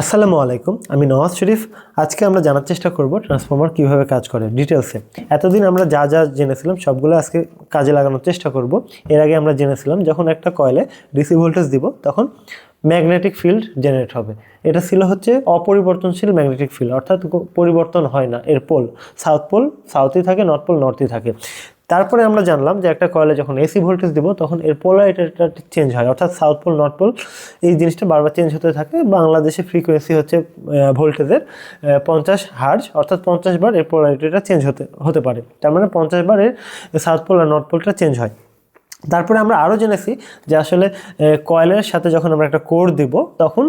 আসসালামু আলাইকুম, আমি নওয়াজ শরীফ। আজকে আমরা জানার চেষ্টা করব ট্রান্সফর্মার কীভাবে কাজ করে ডিটেলসে এতদিন আমরা যা যা জেনেছিলাম সবগুলো আজকে কাজে লাগানোর চেষ্টা করব। এর আগে আমরা জেনেছিলাম যখন একটা কয়েলে ডিসি ভোল্টেজ দিব, তখন ম্যাগনেটিক ফিল্ড জেনারেট হবে। এটা ছিল হচ্ছে অপরিবর্তনশীল ম্যাগনেটিক ফিল্ড অর্থাৎ পরিবর্তন হয় না, এর পোল সাউথ পোল সাউথই থাকে নর্থ পোল নর্থই থাকে। তারপরে আমরা জানলাম যে একটা কয়েলে যখন এসি ভোল্টেজ দিব, তখন এর পোলারিটিটা চেঞ্জ হয়। অর্থাৎ সাউথ পোল নর্থ পোল এই জিনিসটা বারবার চেঞ্জ হতে থাকে। বাংলাদেশে ফ্রিকোয়েন্সি হচ্ছে ভোল্টেজের পঞ্চাশ হার্জ অর্থাৎ পঞ্চাশ বার এর পোলারিটিটা চেঞ্জ হতে হতে পারে। তার মানে পঞ্চাশ বার এর সাউথ পোল আর নর্থ পোলটা চেঞ্জ হয়। তারপরে আমরা আরও জেনেছি যে আসলে কয়েলের সাথে যখন আমরা একটা কোর দিব, তখন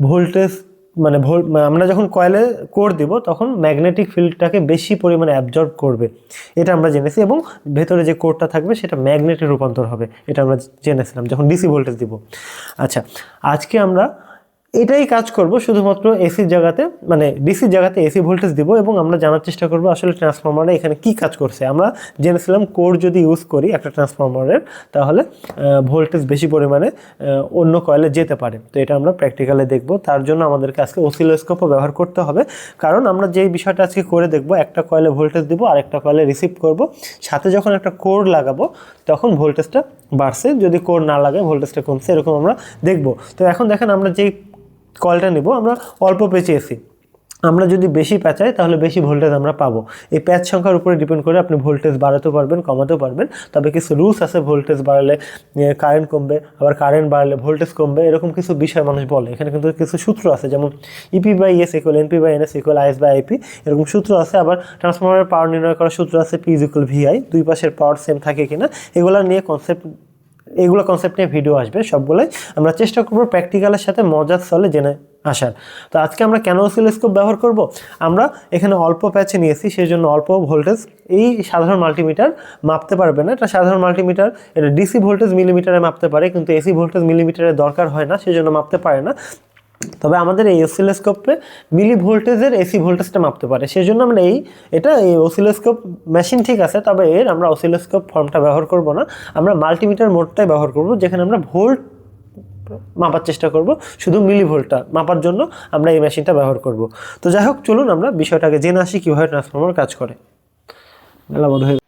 ভোল্টেজ মানে ভোল আমরা যখন কয়েলে কোর দিব, তখন ম্যাগনেটিক ফিল্ডটাকে বেশি পরিমাণে অ্যাবজর্ব করবে। এটা আমরা জেনেছি এবং ভেতরে যে কোরটা থাকবে, সেটা ম্যাগনেটে রূপান্তর হবে। এটা আমরা জেনেছিলাম, যখন ডিসি ভোল্টেজ দিব। আচ্ছা আজকে আমরা এটাই কাজ করব, শুধুমাত্র এসির জায়গাতে মানে ডিসির জায়গাতে এসি ভোল্টেজ দিব এবং আমরা জানার চেষ্টা করব আসলে ট্রান্সফরমারে এখানে কি কাজ করছে। আমরা জেনেছিলাম কোর যদি ইউজ করি একটা ট্রান্সফরমারের তাহলে ভোল্টেজ বেশি পরিমাণে অন্য কয়েলে যেতে পারে। তো এটা আমরা প্র্যাকটিক্যালে দেখব। তার জন্য আমাদেরকে আজকে ওসিলোস্কোপও ব্যবহার করতে হবে। কারণ আমরা যেই বিষয়টা আজকে করে দেখব, একটা কয়েলে ভোল্টেজ দিব আর একটা কয়েলে রিসিভ করব। সাথে যখন একটা কোর লাগাবো, তখন ভোল্টেজটা বাড়ছে। যদি কোর না লাগে ভোল্টেজটা কমছে, এরকম আমরা দেখব। তো এখন দেখেন আমরা যেই কলটা নেব, আমরা অল্প পেঁচিয়েছি আমরা যদি বেশি পেঁচাই, তাহলে বেশি ভোল্টেজ আমরা পাবো। এই প্যাচ সংখ্যার উপরে ডিপেন্ড করে আপনি ভোল্টেজ বাড়াতেও পারবেন, কমাতেও পারবেন। তবে কিছু রুলস আছে ভোল্টেজ বাড়ালে কারেন্ট কমবে, আবার কারেন্ট বাড়ালে ভোল্টেজ কমবে, এরকম কিছু বিষয় মানুষ বলে। এখানে কিন্তু কিছু সূত্র আছে, যেমন EP by S equal NP by NS equal IS by IP এরকম সূত্র আছে। আবার ট্রান্সফরমারের পাওয়ার নির্ণয় করার সূত্র আছে পি ইকুয়াল ভিআই দুই পাশের পাওয়ার সেম থাকে কিনা, এগুলো নিয়ে কনসেপ্ট এগুলো কনসেপ্ট নিয়ে ভিডিও আসবে, সবগুলোই আমরা চেষ্টা করব প্র্যাকটিক্যালের সাথে মজার স্থলে জেনে আসার। তো আজকে আমরা কেন অসিলোস্কোপ ব্যবহার করব? আমরা এখানে অল্প প্যাচে নিয়েছি সেই জন্য অল্প ভোল্টেজ এই সাধারণ মাল্টিমিটার মাপতে পারবে না। এটা সাধারণ মাল্টিমিটার এটা ডিসি ভোল্টেজ মিলিমিটারে মাপতে পারে, কিন্তু এসি ভোল্টেজ মিলিমিটারে দরকার হয় না সেই জন্য মাপতে পারে না। তবে আমাদের এই অসিলোস্কোপে মিলি ভোল্টেজের এসি ভোল্টেজটা মাপতে পারে। সেই জন্য আমরা এই এটা এই অসিলোস্কোপ মেশিন ঠিক আছে তবে এর আমরা অসিলোস্কোপ ফর্মটা ব্যবহার করব না। আমরা মাল্টিমিটার মোডটাই ব্যবহার করব যেখানে আমরা ভোল্ট মাপার চেষ্টা করব শুধু মিলি ভোল্টটা মাপার জন্য আমরা এই মেশিনটা ব্যবহার করব। তো যাই হোক চলুন আমরা বিষয়টাকে জেনে আসি কীভাবে ট্রান্সফর্মার কাজ করে। মেলা বোধ হয়ে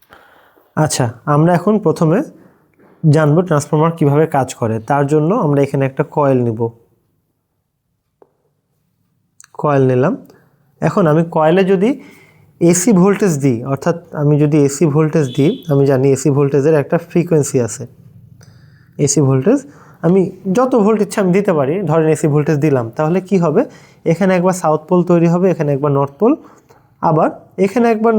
আচ্ছা আমরা এখন প্রথমে জানব ট্রান্সফর্মার কীভাবে কাজ করে। তার জন্য আমরা এখানে একটা কয়েল নিব। কয়েল নিলাম। এখন আমি কয়েলে যদি এসি ভোল্টেজ দিই, অর্থাৎ আমি যদি এসি ভোল্টেজ দিই, আমি জানি এসি ভোল্টেজের একটা ফ্রিকোয়েন্সি আছে। এসি ভোল্টেজ আমি যত ভোল্ট ইচ্ছা আমি দিতে পারি, ধরেন এসি ভোল্টেজ দিলাম, তাহলে কি হবে? এখানে একবার সাউথ পোল তৈরি হবে, এখানে একবার নর্থ পোল আবার এখানে একবার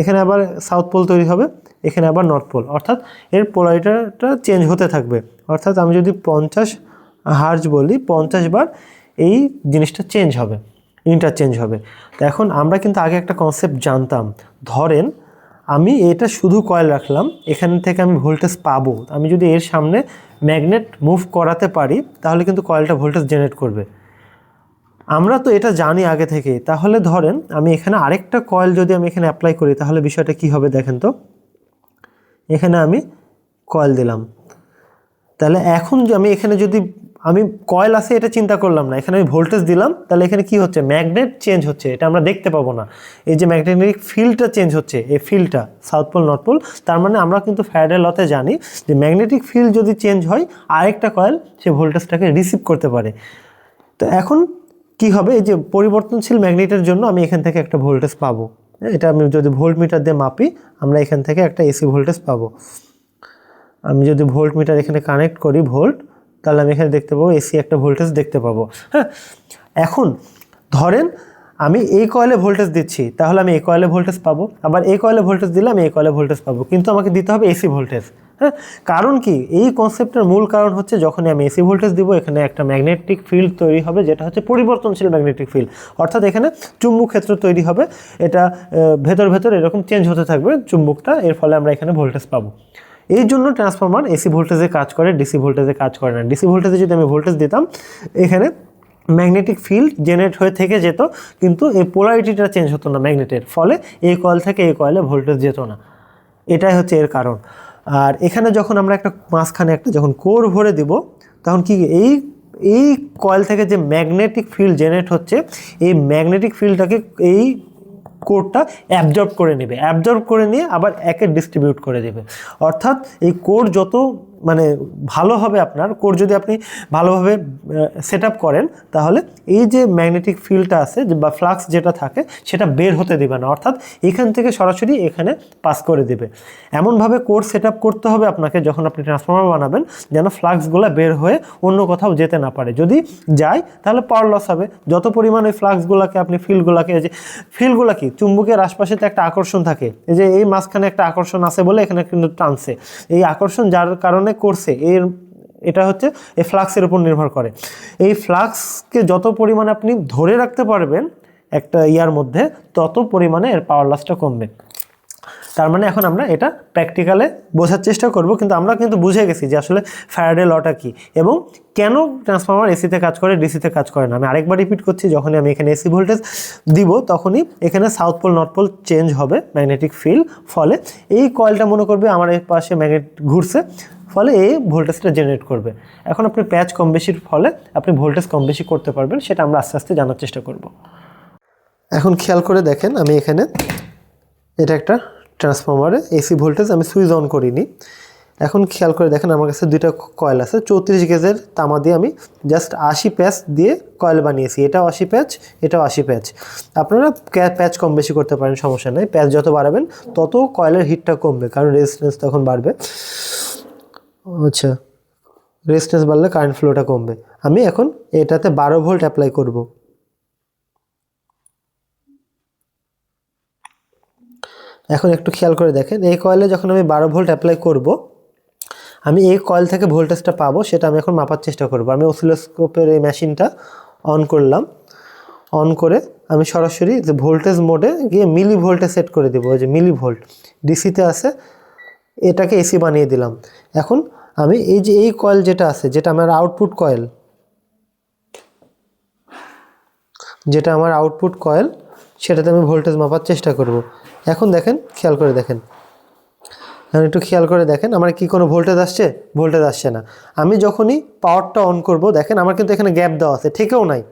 এখানে আবার সাউথ পোল তৈরি হবে, এখানে আবার নর্থ পোল অর্থাৎ এর পোলারিটাটা চেঞ্জ হতে থাকবে। অর্থাৎ আমি যদি পঞ্চাশ হার্জ বলি, পঞ্চাশ বার এই জিনিসটা চেঞ্জ হবে ইন্টারচেঞ্জ হবে। তো এখন আমরা কিন্তু আগে একটা কনসেপ্ট জানতাম। ধরেন, আমি এটা শুধু কয়েল রাখলাম, এখান থেকে আমি ভোল্টেজ পাবো। আমি যদি এর সামনে ম্যাগনেট মুভ করাতে পারি, তাহলে কিন্তু কয়েলটা ভোল্টেজ জেনারেট করবে। আমরা তো এটা জানি আগে থেকে। তাহলে ধরেন, আমি এখানে আরেকটা কয়েল যদি আমি এখানে অ্যাপ্লাই করি, তাহলে বিষয়টা কি হবে দেখেন তো? এখানে আমি কয়েল দিলাম। তাহলে এখন আমি এখানে যদি আমি কয়েল আছে এটা চিন্তা করলাম না। এখানে আমি ভোল্টেজ দিলাম তাহলে এখানে কি হচ্ছে? ম্যাগনেট চেঞ্জ হচ্ছে এটা আমরা দেখতে পাবো না। এই যে ম্যাগনেটিক ফিল্ডটা চেঞ্জ হচ্ছে এই ফিল্ডটা সাউথ পোল নর্থ পোল তার মানে আমরা কিন্তু ফ্যারাডে লতে জানি যে ম্যাগনেটিক ফিল্ড যদি চেঞ্জ হয় আরেকটা কয়েল সে ভোল্টেজটাকে রিসিভ করতে পারে। তো এখন কি হবে? এই যে পরিবর্তনশীল ম্যাগনেটের জন্য আমি এখান থেকে একটা ভোল্টেজ পাবো। হ্যাঁ, এটা আমি যদি ভোল্ট মিটার দিয়ে মাপি আমরা এখান থেকে একটা এসি ভোল্টেজ পাবো। আমি যদি ভোল্ট মিটার এখানে কানেক্ট করি ভোল্ট তাহলে আমি এখানে দেখতে পাবো, এসি একটা ভোল্টেজ দেখতে পাবো। হ্যাঁ? এখন ধরেন আমি এই কয়েলে ভোল্টেজ দিচ্ছি, তাহলে আমি এই কয়েলে ভোল্টেজ পাবো। আবার এই কয়েলে ভোল্টেজ দিলে আমি এই কয়েলে ভোল্টেজ পাবো। কিন্তু আমাকে দিতে হবে এসি ভোল্টেজ হ্যাঁ? কারণ কি? এই কনসেপ্টের মূল কারণ হচ্ছে যখনই আমি এসি ভোল্টেজ দিব, এখানে একটা ম্যাগনেটিক ফিল্ড তৈরি হবে, যেটা হচ্ছে পরিবর্তনশীল ম্যাগনেটিক ফিল্ড অর্থাৎ এখানে চুম্বক ক্ষেত্র তৈরি হবে। এটা ভেতর ভেতর এরকম চেঞ্জ হতে থাকবে, চুম্বকটা। এর ফলে আমরা এখানে ভোল্টেজ পাবো। এই জন্য ট্রান্সফরমার এসি ভোল্টেজে কাজ করে ডিসি ভোল্টেজে কাজ করে না। ডিসি ভোল্টেজে যদি আমি ভোল্টেজ দিতাম, এখানে ম্যাগনেটিক ফিল্ড জেনারেট হয়ে থেকে যেত, কিন্তু এই পোলারিটিটা চেঞ্জ হতো না ম্যাগনেটের ফলে এই কয়েল থেকে এই কয়েলে ভোল্টেজ যেত না। এটাই হচ্ছে এর কারণ। আর এখানে যখন আমরা একটা মাঝখানে একটা যখন কোর ভরে দিব, তখন কি এই এই কয়েল থেকে যে ম্যাগনেটিক ফিল্ড জেনারেট হচ্ছে, এই ম্যাগনেটিক ফিল্ডটাকে এই কোডটা অ্যাবজর্ব করে নেবে। অ্যাবজর্ব করে নিয়ে আবার একে ডিস্ট্রিবিউট করে দেবে। অর্থাৎ এই কোড যত মানে ভালো হবে আপনার। কোড যদি আপনি ভালোভাবে সেট আপ করেন, তাহলে এই যে ম্যাগনেটিক ফিল্ডটা আছে বা ফ্লাক্স যেটা থাকে, সেটা বের হতে দেবে না। অর্থাৎ এখান থেকে সরাসরি এখানে পাস করে দেবে। এমনভাবে কোড সেট আপ করতে হবে আপনাকে যখন আপনি ট্রান্সফর্মার বানাবেন, যেন ফ্লাক্সগুলো বের হয়ে অন্য কোথাও যেতে না পারে। যদি যায়, তাহলে পাওয়ার লস হবে। যত পরিমাণ ওই ফ্লাক্সগুলোকে আপনি ফিল্ডগুলোকে যে ফিল্ডগুলো কি? চুম্বকের আশপাশে তো একটা আকর্ষণ থাকে। এই যে এই মাঝখানে একটা আকর্ষণ আছে বলে এখানে কিন্তু টানছে। এই আকর্ষণ যার কারণে করছে, এর, এটা হচ্ছে এই ফ্লাক্সের উপর নির্ভর করে। এই ফ্লাক্সকে যত পরিমাণে আপনি ধরে রাখতে পারবেন একটা ইয়ার মধ্যে, তত পরিমাণে এর পাওয়ার লসটা কমবে। তার মানে এখন আমরা এটা প্র্যাকটিক্যালে বোঝার চেষ্টা করব, কিন্তু আমরা কিন্তু বুঝে গেছি যে আসলে ফ্যারাডে লটা কি এবং কেন ট্রান্সফর্মার এসিতে কাজ করে ডিসিতে কাজ করে না। আমি আরেকবার রিপিট করছি, যখনই আমি এখানে এসি ভোল্টেজ দিব, তখনই এখানে south pole north pole change হবে ম্যাগনেটিক ফিল্ড ফলে এই কয়েলটা মনে করবে আমার এর পাশে ম্যাগনেট ঘুরছে ফলে এই ভোল্টেজটা জেনারেট করবে। এখন আপনি প্যাচ কম বেশির ফলে আপনি ভোল্টেজ কম বেশি করতে পারবেন, সেটা আমরা আস্তে আস্তে জানার চেষ্টা করব। এখন খেয়াল করে দেখেন, আমি এখানে এটা একটা ট্রান্সফর্মারে এসি ভোল্টেজ আমি সুইচ অন করিনি। এখন খেয়াল করে দেখেন, আমার কাছে দুইটা কয়েল আছে, চৌত্রিশ গেজের তামা দিয়ে আমি জাস্ট আশি প্যাচ দিয়ে কয়েল বানিয়েছি। এটাও আশি প্যাচ এটাও আশি প্যাচ আপনারা প্যাচ কম বেশি করতে পারেন, সমস্যা নেই। প্যাচ যত বাড়াবেন, তত কয়েলের হিটটা কমবে, কারণ রেজিস্ট্যান্স তখন বাড়বে। আচ্ছা। রেজিস্ট্যান্স বাড়লে কারেন্ট ফ্লোটা কমবে। আমি এখন এটাতে বারো ভোল্ট অ্যাপ্লাই করব। এখন একটু খেয়াল করে দেখেন, এই কয়েলে যখন আমি বারো ভোল্ট অ্যাপ্লাই করব, আমি এই কয়েল থেকে ভোল্টেজটা পাবো, সেটা আমি এখন মাপার চেষ্টা করব। আমি অসিলোস্কোপের এই মেশিনটা অন করলাম। অন করে আমি সরাসরি যে ভোল্টেজ মোডে গিয়ে মিলি ভোল্টে সেট করে দেবো যে মিলি ভোল্ট ডিসিতে আছে এটাকে এসি বানিয়ে দিলাম। এখন আমি এই যে এই কয়েল যেটা আছে, যেটা আমার আউটপুট কয়েল, যেটা আমার আউটপুট কয়েল, সেটাতে আমি ভোল্টেজ মাপার চেষ্টা করব। এখন দেখেন, খেয়াল করে দেখেন। এখন একটু খেয়াল করে দেখেন, আমার কি কোনো ভোল্টেজ আসছে? ভোল্টেজ আসছে না। আমি যখনই পাওয়ারটা অন করব, দেখেন আমার কিন্তু এখানে গ্যাপ দেওয়া আছে, ঠিকও নাই।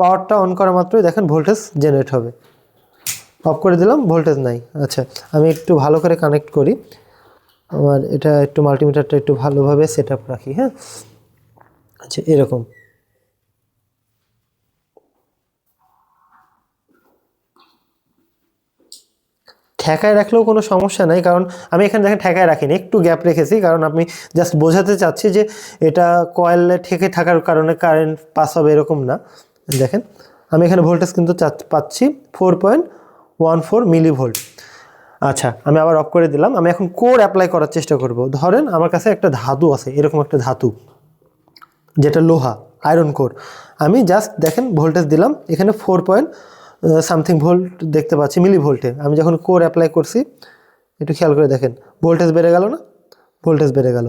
পাওয়ারটা অন করা মাত্রই দেখেন ভোল্টেজ জেনারেট হবে। অফ করে দিলাম ভোল্টেজ নাই। আচ্ছা আমি একটু ভালো করে কানেক্ট করি। আমার এটা একটু মাল্টিমিটারটা একটু ভালোভাবে সেট আপ রাখি হ্যাঁ? আচ্ছা এরকম। ঠেকায় রাখলেও কোনো সমস্যা নাই, কারণ আমি এখানে দেখেন ঠেকায় রাখিনি, একটু গ্যাপ রেখেছি, কারণ আমি জাস্ট বোঝাতে চাচ্ছি যে এটা কয়েলে ঠেকে থাকার কারণে কারেন্ট পাস হবে এরকম না। দেখেন, আমি এখানে ভোল্টেজ কিন্তু পাচ্ছি four point one four millivolt আচ্ছা আমি আবার অফ করে দিলাম। আমি এখন কোর অ্যাপ্লাই করার চেষ্টা করব। ধরেন আমার কাছে একটা ধাতু আছে, এরকম একটা ধাতু, যেটা লোহা আয়রন কোর আমি জাস্ট দেখেন ভোল্টেজ দিলাম, এখানে ফোর পয়েন্ট সামথিং ভোল্ট দেখতে পাচ্ছি মিলি ভোল্টে আমি যখন কোর অ্যাপ্লাই করছি, একটু খেয়াল করে দেখেন ভোল্টেজ বেড়ে গেল না? ভোল্টেজ বেড়ে গেল।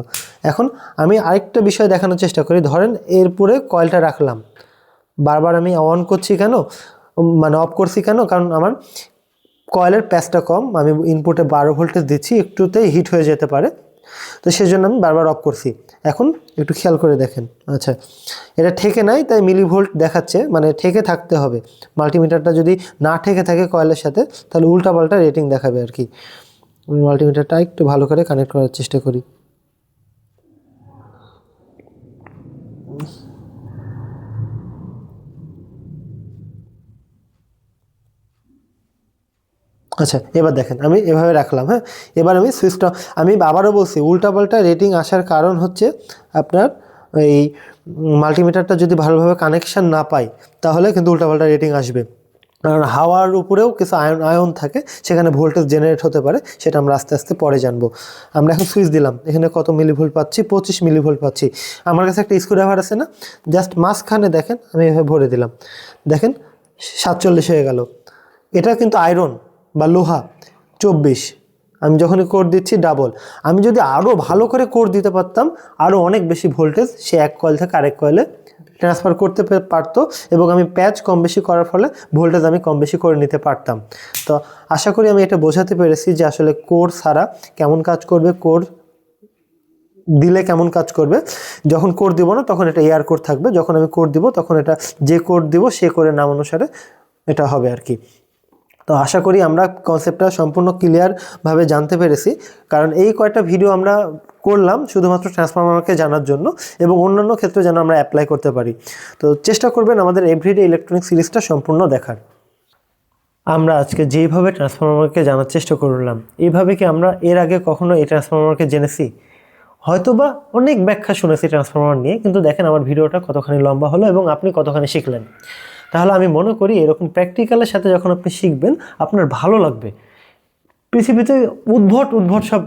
এখন আমি আরেকটা বিষয় দেখানোর চেষ্টা করি। ধরেন এরপরে কয়েলটা রাখলাম। বারবার আমি অন করছি কেন? মানে অফ করছি কেন? কারণ আমার কয়েলের প্যাচটা কম, আমি ইনপুটে বারো ভোল্টেজ দিচ্ছি, একটুতেই হিট হয়ে যেতে পারে। তো সেই জন্য আমি বারবার অফ করছি। এখন একটু খেয়াল করে দেখেন। আচ্ছা এটা ঠেকে নাই, তাই মিলি ভোল্ট দেখাচ্ছে মানে ঠেকে থাকতে হবে। মাল্টিমিটারটা যদি না ঠেকে থাকে কয়েলের সাথে, তাহলে উল্টাপাল্টা রেটিং দেখাবে আর কি। আমি মাল্টিমিটারটা একটু ভালো করে কানেক্ট করার চেষ্টা করি। আচ্ছা এবার দেখেন, আমি এভাবে রাখলাম হ্যাঁ? এবার আমি সুইচটা আমি আবারও বলছি, উল্টাপাল্টা রেটিং আসার কারণ হচ্ছে আপনার এই মাল্টিমিটারটা যদি ভালোভাবে কানেকশান না পায় তাহলে কিন্তু উল্টাপাল্টা রেটিং আসবে। কারণ হাওয়ার উপরেও কিছু আয়ন আয়ন থাকে, সেখানে ভোল্টেজ জেনারেট হতে পারে, সেটা আমরা আস্তে আস্তে পরে জানব। আমরা এখন সুইচ দিলাম, এখানে কত মিলিভোল্ট পাচ্ছি? পঁচিশ মিলিভোল্ট পাচ্ছি। আমার কাছে একটা স্ক্রুড্রাইভার আছে না? জাস্ট মাঝখানে দেখেন, আমি এভাবে ভরে দিলাম। দেখেন, সাতচল্লিশ হয়ে গেল। এটা কিন্তু আয়রন বা লোহা, চব্বিশ। আমি যখনই কোড দিচ্ছি ডাবল আমি যদি আরও ভালো করে কোড দিতে পারতাম আরও অনেক বেশি ভোল্টেজ সে এক কয়েল থেকে আরেক কয়েলে ট্রান্সফার করতে পারতো এবং আমি প্যাচ কম বেশি করার ফলে ভোল্টেজ আমি কম বেশি করে নিতে পারতাম। তো আশা করি আমি এটা বোঝাতে পেরেছি যে আসলে কোর ছাড়া কেমন কাজ করবে কোর দিলে কেমন কাজ করবে। যখন কোড দিব না, তখন এটা এয়ার কোড থাকবে। যখন আমি কোড দিব, তখন এটা যে কোড দিব, সে কোডের নাম অনুসারে এটা হবে আর কি। তো আশা করি আমরা কনসেপ্টটা সম্পূর্ণ ক্লিয়ারভাবে জানতে পেরেছি। কারণ এই কয়েকটা ভিডিও আমরা করলাম শুধুমাত্র ট্রান্সফরমারকে জানার জন্য এবং অন্যান্য ক্ষেত্রে যেন আমরা অ্যাপ্লাই করতে পারি। তো চেষ্টা করবেন আমাদের এভরিডে ইলেকট্রনিক সিরিজটা সম্পূর্ণ দেখার। আমরা আজকে যেইভাবে ট্রান্সফরমারকে জানার চেষ্টা করলাম এইভাবে কি আমরা এর আগে কখনো এই ট্রান্সফরমারকে জেনেছি? হয়তোবা অনেক ব্যাখ্যা শুনেছি ট্রান্সফরমার নিয়ে, কিন্তু দেখেন আমার ভিডিওটা কতখানি লম্বা হলো এবং আপনি কতখানি শিখলেন। তাহলে আমি মনে করি এরকম প্র্যাকটিক্যালের সাথে যখন আপনি শিখবেন, আপনার ভালো লাগবে। পৃথিবীতে উদ্ভট উদ্ভট সব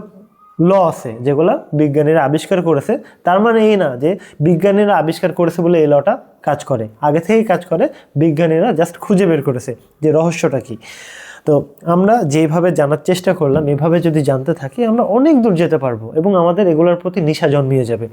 ল আছে যেগুলো বিজ্ঞানীরা আবিষ্কার করেছে। তার মানে এই না যে বিজ্ঞানীরা আবিষ্কার করেছে বলে এই লটা কাজ করে। আগে থেকেই কাজ করে, বিজ্ঞানীরা জাস্ট খুঁজে বের করেছে যে রহস্যটা কি। তো আমরা যেভাবে জানার চেষ্টা করলাম, এভাবে যদি জানতে থাকি, আমরা অনেক দূর যেতে পারব এবং আমাদের এগুলোর প্রতি নিশা জন্মিয়ে যাবে।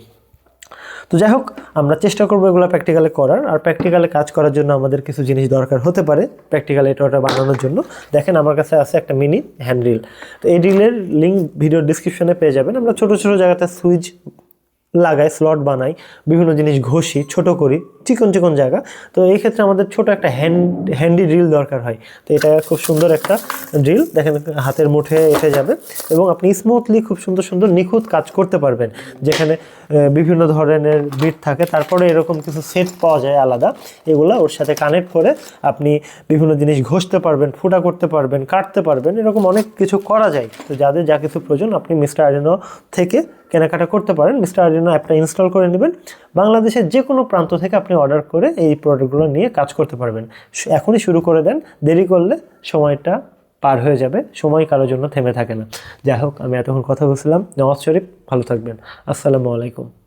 তো যাই হোক, আমরা চেষ্টা করব এগুলো প্র্যাকটিক্যালে করার। আর প্র্যাকটিক্যালে কাজ করার জন্য আমাদের কিছু জিনিস দরকার হতে পারে প্র্যাকটিক্যাল এটা ওটা বানানোর জন্য। দেখেন আমার কাছে আছে একটা মিনি হ্যান্ড রিল তো এই রিলের লিঙ্ক ভিডিও ডিসক্রিপশনে পেয়ে যাবেন। আমরা ছোটো ছোটো জায়গাতে সুইচ লাগাই স্লট বানাই, বিভিন্ন জিনিস ঘষি, ছোট করি। চিকন চিকন জায়গা। তো এই ক্ষেত্রে আমাদের ছোট একটা হ্যান্ড হ্যান্ডি ড্রিল দরকার হয়। তো এটা খুব সুন্দর একটা ড্রিল দেখেন, হাতের মুঠে এসে যাবে। এবং আপনি স্মুথলি খুব সুন্দর সুন্দর নিখুঁত কাজ করতে পারবেন। যেখানে বিভিন্ন ধরনের বিট থাকে। তারপরে এরকম কিছু সেট পাওয়া যায় আলাদা। এগুলো ওর সাথে কানেক্ট করে আপনি বিভিন্ন জিনিস ঘষতে পারবেন, ফুটা করতে পারবেন, কাটতে পারবেন। এরকম অনেক কিছু করা যায়। তো যাদের যা কিছু প্রয়োজন, আপনি মিস্টার আরিনো থেকে কেনাকাটা করতে পারেন। মিস্টার আরিনো অ্যাপটা ইনস্টল করে নেবেন। বাংলাদেশের যে কোনো প্রান্ত থেকে আপনি অর্ডার করে এই প্রোডাক্টগুলো নিয়ে কাজ করতে পারবেন। এখনই শুরু করে দেন। দেরি করলে সময়টা পার হয়ে যাবে। সময় কারোর জন্য থেমে থাকে না। যাই হোক, আমি এতক্ষণ কথা বলছিলাম। নওয়াজ শরীফ, ভালো থাকবেন। আসসালামু আলাইকুম।